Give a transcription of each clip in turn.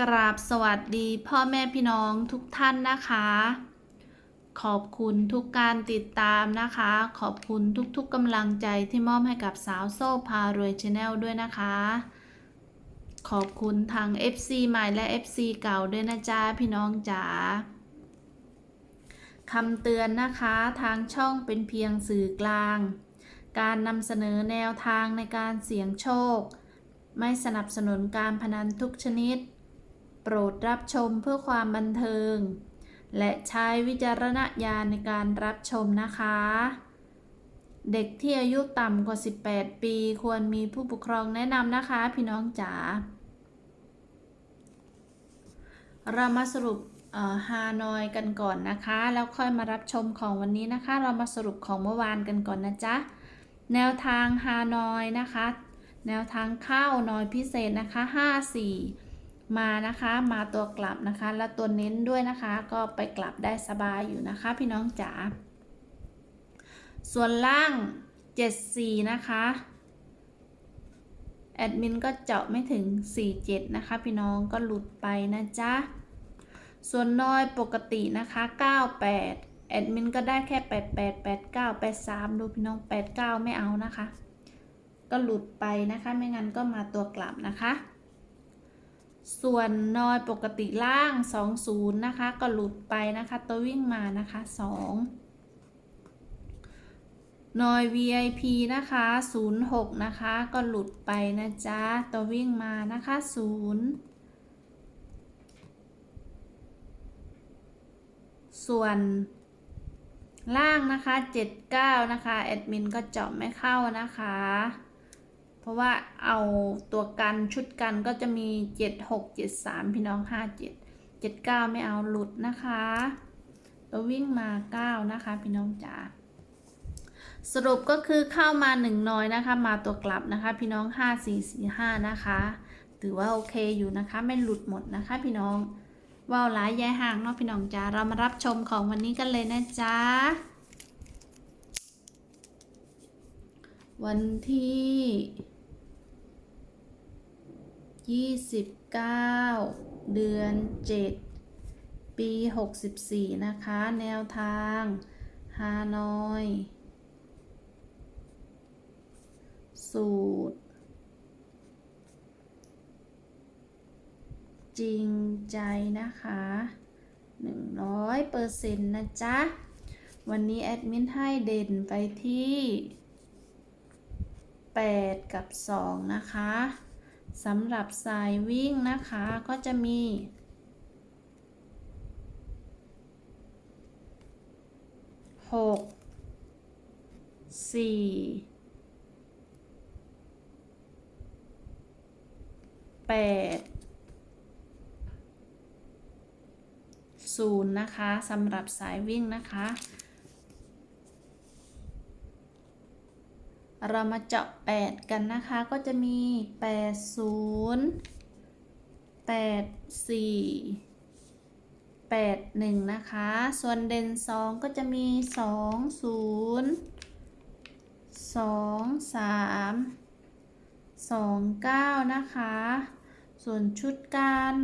กราบสวัสดีพ่อแม่พี่น้องทุกท่านนะคะ ขอบคุณทุกการติดตามนะคะ ขอบคุณทุกๆกำลังใจที่มอบให้กับสาวโซ่พารวยชาแนลด้วยนะคะ ขอบคุณทาง FC ใหม่และ FC เก่าด้วยนะจ๊ะพี่น้องจ๋าคำเตือนนะคะทางช่องเป็นเพียงสื่อกลาง การนำเสนอแนวทางในการเสี่ยงโชค ไม่สนับสนุนการพนันทุกชนิด โปรดรับชมเพื่อความบันเทิง และใช้วิจารณญาณในการรับชมนะคะ เด็กที่อายุต่ำกว่า 18 ปี ควรมีผู้ปกครองแนะนำนะคะ พี่น้องจ๋าเรามาสรุปฮานอยกันก่อนนะคะ แล้วค่อยมารับชมของวันนี้นะคะ เรามาสรุปของเมื่อวานกันก่อนนะจ๊ะ แนวทางฮานอยนะคะ แนวทางเข้านอยพิเศษนะคะ 54 มานะคะมาตัวกลับนะคะ แล้วตัวเน้นด้วยนะคะ ก็ไปกลับได้สบายอยู่นะคะ พี่น้องจ๋าส่วนล่าง 74 นะคะแอดมินก็เจาะไม่ถึง 47 นะคะ พี่น้องก็หลุดไปนะจ๊ะ ส่วนน้อยปกตินะคะ 98 แอดมินก็ได้แค่ 88 89 83 ดูพี่น้อง 89 ไม่เอานะคะ ก็หลุดไปนะคะ ไม่งั้นก็มาตัวกลับนะคะ ส่วนนอยปกติล่าง 20 นะคะ ก็หลุดไปนะคะ ตัววิ่งมานะคะ 2 นอย VIP นะคะ 06 นะคะ ก็หลุดไปนะจ๊ะ ตัววิ่งมานะคะ 0ส่วนล่างนะคะ 79 นะคะ แอดมินก็เจาะไม่เข้านะคะ ราะว่าเอาตัวกันชุดกันก็จะมี 76 73 พี่น้อง 57 79 ไม่เอาหลุดนะคะตัววิ่งมา 9 นะคะ พี่น้องจ๋าสรุปก็คือเข้ามา1น้อยนะคะ มาตัวกลับนะคะ พี่น้อง 5445 นะคะ ถือว่าโอเคอยู่นะคะ ไม่หลุดหมดนะคะ พี่น้องว่าวหลายแยายห่างเนาะพี่น้องจ๋าเรามารับชมของวันนี้กันเลยนะจ๊ะวันที่ 29 เดือน 7 ปี 64 นะคะ แนวทางฮานอย สูตร จริงใจนะคะ 100เปอร์เซ็นต์นะจ๊ะ วันนี้แอดมินให้เด่นไปที่ 8 กับ 2 นะคะ สำหรับสายวิ่งนะคะก็จะมี6 4 8ศูนย์นะคะสำหรับสายวิ่งนะคะ เรามาเจาะ 8 กันนะคะ ก็จะมี 8 0 8 4 8 1 นะคะ ส่วนเด่น 2 ก็จะมี 2 0 2 3 2 9 นะคะ ส่วนชุดกัน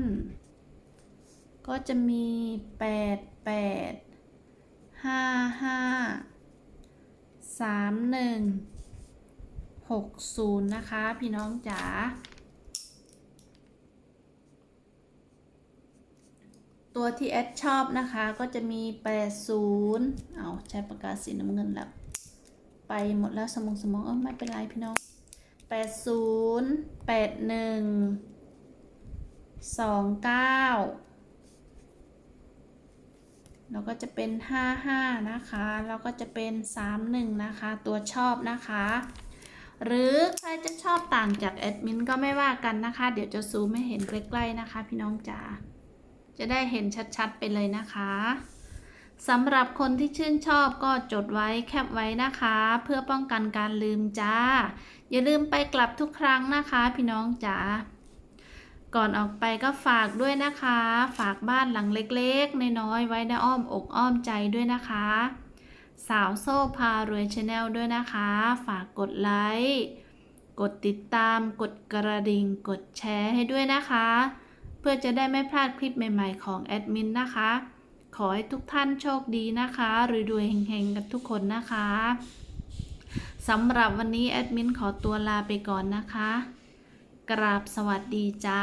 ก็จะมี 8 8 5 5 3 1 6 0 นะคะ พี่น้องจ๋าตัวที่แอดชอบนะคะก็จะมี 80 เอาใช้ปากกาสีน้ำเงินแล้ว ไปหมดแล้วสมองสมองเออไม่เป็นไรพี่น้อง 80 81 29แล้วก็จะเป็น 55 นะคะ แล้วก็จะเป็น 31 นะคะ ตัวชอบนะคะ หรือใครจะชอบต่างจากแอดมินก็ไม่ว่ากันนะคะ เดี๋ยวจะซูมให้เห็นใกล้ๆนะคะ พี่น้องจ๋าจะได้เห็นชัดๆไปเลยนะคะสำหรับคนที่ชื่นชอบก็จดไว้แคปไว้นะคะ เพื่อป้องกันการลืมจ้า อย่าลืมไปกลับทุกครั้งนะคะ พี่น้องจ๋าก่อนออกไปก็ฝากด้วยนะคะ ฝากบ้านหลังเล็กๆ น้อยๆไว้ในอ้อมอกอ้อมใจด้วยนะคะ สาวโซ่พารวยชาแนลด้วยนะคะ ฝากกดไลค์กดติดตามกดกระดิ่ง กดแชร์ให้ด้วยนะคะ เพื่อจะได้ไม่พลาดคลิปใหม่ๆของแอดมินนะคะ ขอให้ทุกท่านโชคดีนะคะรวยๆเฮงๆ กันทุกคนนะคะสำหรับวันนี้แอดมินขอตัวลาไปก่อนนะคะ กราบสวัสดีจ้า